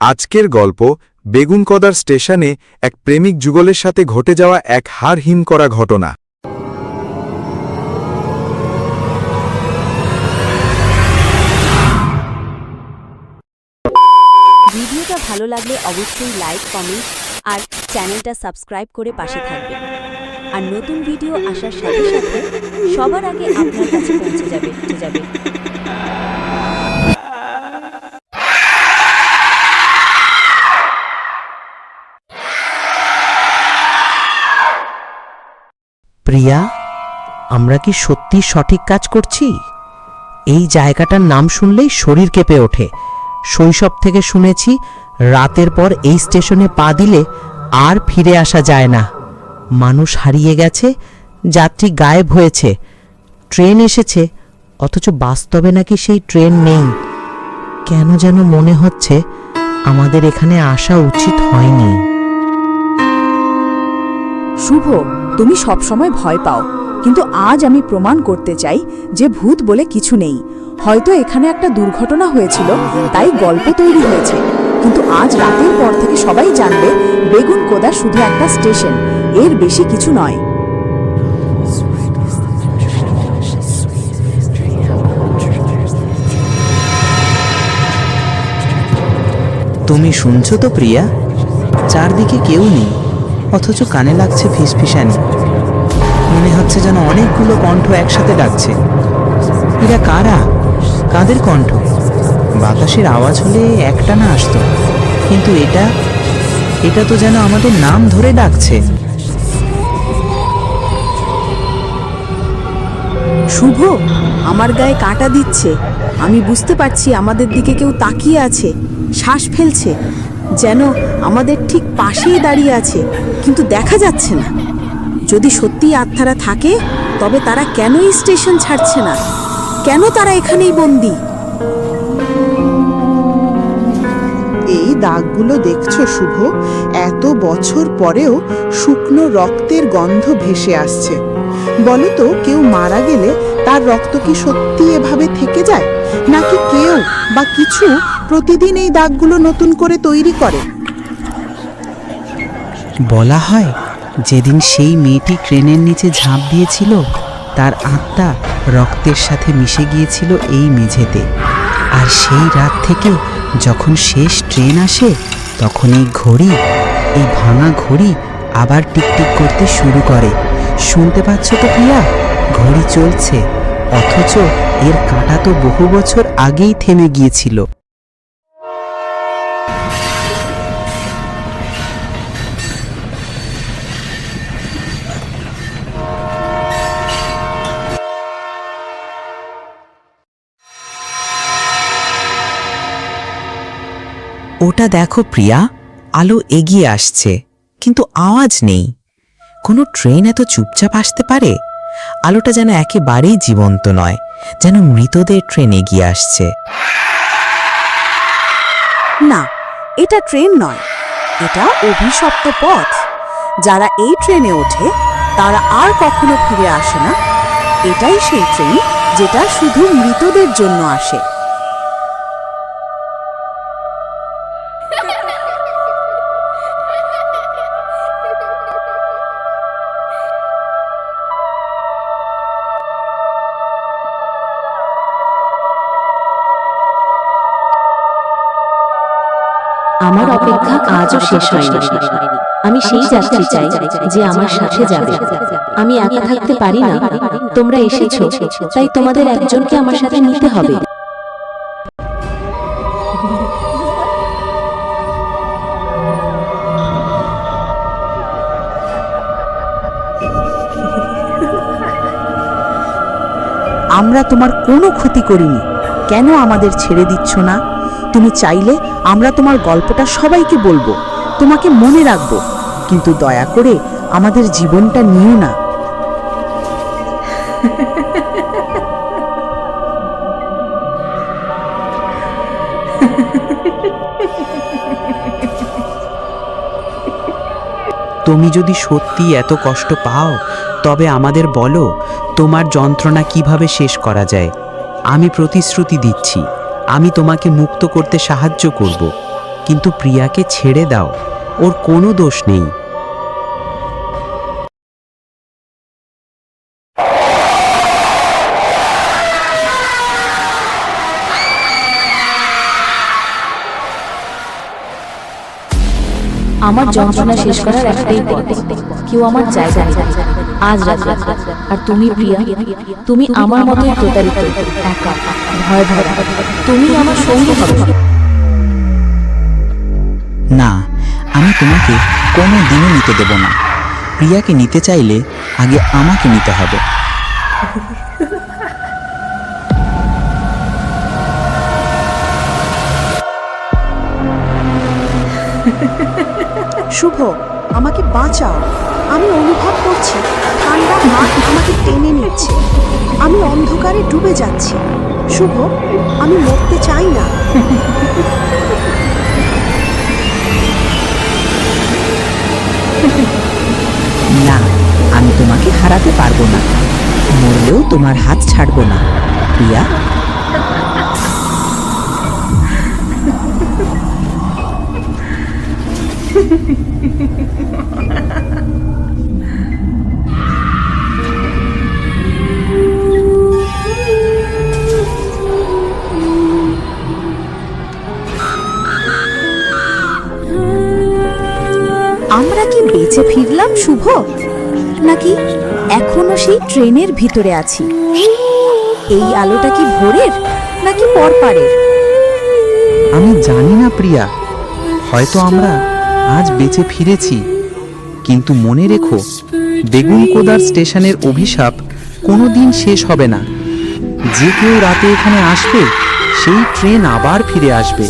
আজকের গল্প বেগুনকদার স্টেশনে এক প্রেমিক যুগলের সাথে ঘটে যাওয়া এক হার হিম করা ঘটনা। ভিডিওটা ভালো লাগলে অবশ্যই লাইক, কমেন্ট আর চ্যানেলটা সাবস্ক্রাইব করে পাশে থাকবেন আর নতুন ভিডিও আসার সাথে সাথে সবার আগে আপনার কাছে পৌঁছে যাবে যাবে। প্রিয়া আমরা কি সত্যি সঠিক কাজ করছি? এই জায়গাটার নাম শুনলেই শরীর কেঁপে ওঠে। শৈশব থেকে শুনেছি, রাতের পর এই স্টেশনে পা দিলে আর ফিরে আসা যায় না। মানুষ হারিয়ে গেছে, যাত্রী গায়েব হয়েছে। ট্রেন এসেছে, অথচ বাস্তবে নাকি সেই ট্রেন নেই। কেন যেন মনে হচ্ছে, আমাদের এখানে আসা উচিত হয়নি। শুভ তুমি সবসময় ভয় পাও। কিন্তু আজ আমি প্রমাণ করতে চাই যে ভূত বলে কিছু নেই। হয়তো এখানে একটা দুর্ঘটনা হয়েছিল, তাই গল্প তৈরি হয়েছে। কিন্তু আজ রাতের পর থেকে সবাই জানবে, বেগুন কোদা শুধু একটা স্টেশন, এর বেশি কিছু নয়। তুমি শুনছো তো প্রিয়া? চারদিকে কেউ নেই। অথচ কানে লাগছে ফিসফিসানি মনে হচ্ছে যেন অনেকগুলো কণ্ঠ একসাথে ডাকছে। এরা কারা? কাদের কণ্ঠ? বাতাসের আওয়াজ হলে একটা না আসতো। কিন্তু এটা এটা তো যেন আমাদের নাম ধরে ডাকছে। শুভ, আমার গায়ে কাটা দিচ্ছে। আমি বুঝতে পারছি আমাদের দিকে কেউ তাকিয়ে আছে। শ্বাস ফেলছে, যেন আমাদের ঠিক পাশেই দাঁড়িয়ে আছে, কিন্তু দেখা যাচ্ছে না। যদি সত্যি আত্মারা থাকে, তবে তারা কেনই স্টেশন ছাড়ছে না? কেন তারা এখানেই বন্দি? এই দাগগুলো দেখছ, শুভ? এত বছর পরেও শুকনো রক্তের গন্ধ ভেসে আসছে। বলো তো, কেউ মারা গেলে তার রক্ত কি সত্যি এভাবে থেকে যায়? নাকি কেউ বা কিছু প্রতিদিন এই দাগগুলো নতুন করে তৈরি করে? বলা হয়, যেদিন সেই মেয়েটি ট্রেনের নিচে ঝাঁপ দিয়েছিল, তার আত্মা রক্তের সাথে মিশে গিয়েছিল এই মেঝেতে। আর সেই রাত থেকে যখন শেষ ট্রেন আসে, তখন এই ঘড়ি, এই ভাঙা ঘড়ি আবার টিকটিক করতে শুরু করে। শুনতে পাচ্ছ তো প্রিয়া ঘড়ি চলছে, অথচ এর কাঁটা তো বহু বছর আগেই থেমে গিয়েছিল। ওটা দেখো প্রিয়া, আলো এগিয়ে আসছে, কিন্তু আওয়াজ নেই। কোনো ট্রেন এত চুপচাপ আসতে পারে? আলোটা যেন একেবারেই জীবন্ত নয়, যেন মৃতদের ট্রেন এগিয়ে আসছে। না, এটা ট্রেন নয়, এটা অভিশপ্ত পথ। যারা এই ট্রেনে ওঠে, তারা আর কখনো ফিরে আসে না। এটাই সেই ট্রেন যেটা শুধু মৃতদের জন্য আসে। আমার অপেক্ষা আজও শেষ হয়নি। আমি সেই যাত্রী চাই যে আমার সাথে যাবে। আমি একা থাকতে পারি না। তোমরা এসেছ। তাই তোমাদের একজনকে আমার সাথে নিতে হবে। আমরা তোমার কোনো ক্ষতি করিনি। কেন আমাদের ছেড়ে দিচ্ছ না? তুমি চাইলে আমরা তোমার গল্পটা সবাইকে বলব, তোমাকে মনে রাখব, কিন্তু দয়া করে আমাদের জীবনটা নিও না। তুমি যদি সত্যি এত কষ্ট পাও, তবে আমাদের বলো, তোমার যন্ত্রণা কীভাবে শেষ করা যায়? আমি প্রতিশ্রুতি দিচ্ছি। আমি তোমাকে মুক্ত করতে সাহায্য করব, কিন্তু প্রিয়াকে ছেড়ে দাও, ওর কোনো দোষ নেই। আমার যন্ত্রণা শেষ করার একটাই পথ, কেউ আমার জায়গা নেবে আজ রাত, আর তুমি প্রিয়া, তুমি আমার মতোই প্রতারিত, একা। ভয় ভয় তুমি আমার সঙ্গী হবে। না আমি তোমাকে কোনো দিনও নিতে দেব না। প্রিয়াকে নিতে চাইলে আগে আমাকে নিতে হবে। শুভ আমাকে বাঁচাও। আমি অনুভব করছি ঠান্ডা হাত আমাকে টেনে নিচ্ছে। আমি অন্ধকারে ডুবে যাচ্ছি। শুভ, আমি মরতে চাই না। না, আমি তোমাকে হারাতে পারব না। মরলেও তোমার হাত ছাড়বো না। প্রিয়া বেঁচে ফিরলাম, শুভ? নাকি এখনও সেই ট্রেনের ভিতরে আছি? এই আলোটা কি ভোরের, নাকি পরপারের? আমি জানি না প্রিয়া। হয়তো আমরা আজ বেঁচে ফিরেছি। কিন্তু মনে রেখো, বেগুন কোদার স্টেশনের অভিশাপ কোনো দিন শেষ হবে না। যে কেউ রাতে এখানে আসবে, সেই ট্রেন আবার ফিরে আসবে।